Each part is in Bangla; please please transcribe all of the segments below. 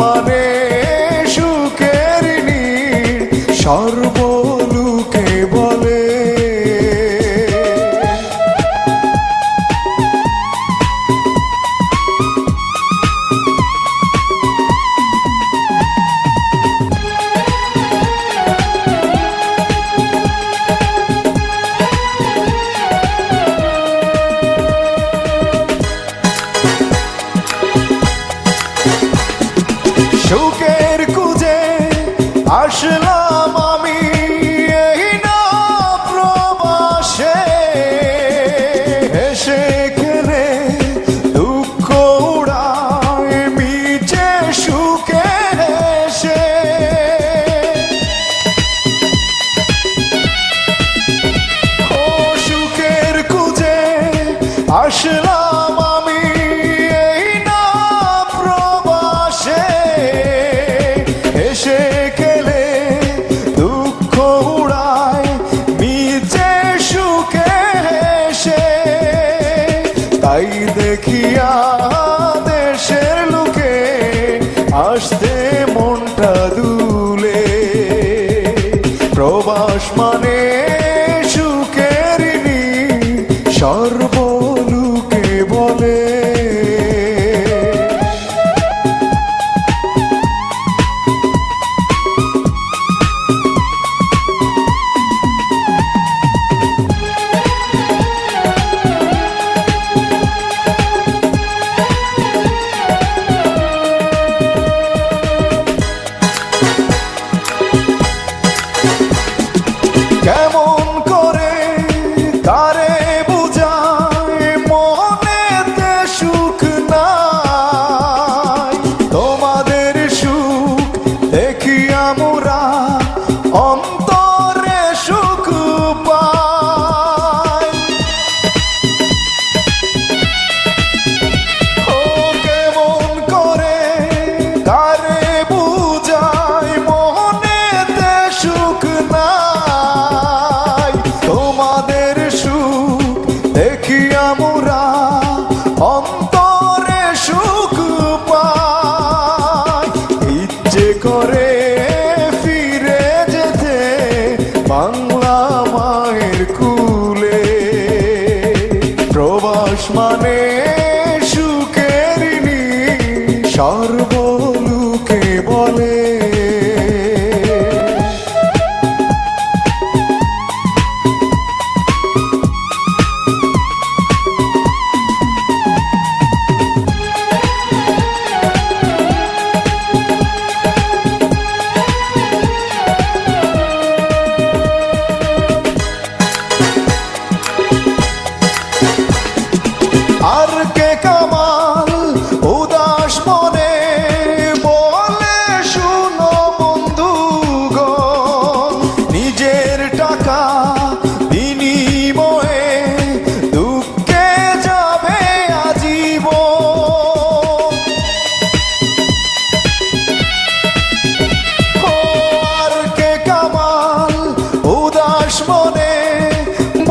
মানে সুখের নীড় সর আসলাম আমি এই না প্রবাসে। এসে খেলে দুঃখ উড়ায়, নিজে সুখে এসে তাই দেখিয়া দেশের লোকে আসতে মনটা দুলে। প্রবাস মানে Om দুশ্মনের শেষ মনে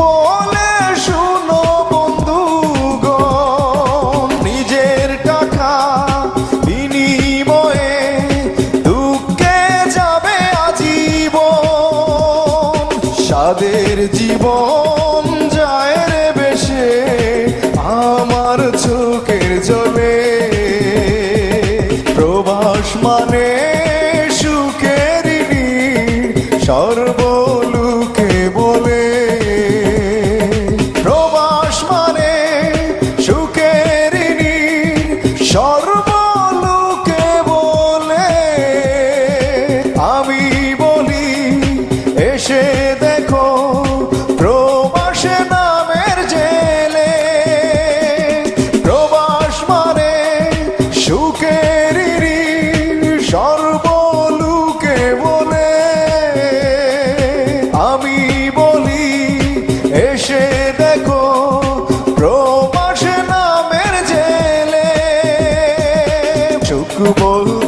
বলে শুনো বন্ধু নিজের টাকা বিনিময়ে দুঃখে যাবে আজীব সাদের জীবন যায় বেশে আমার চোখের জলে প্রবাস মানে শুকবো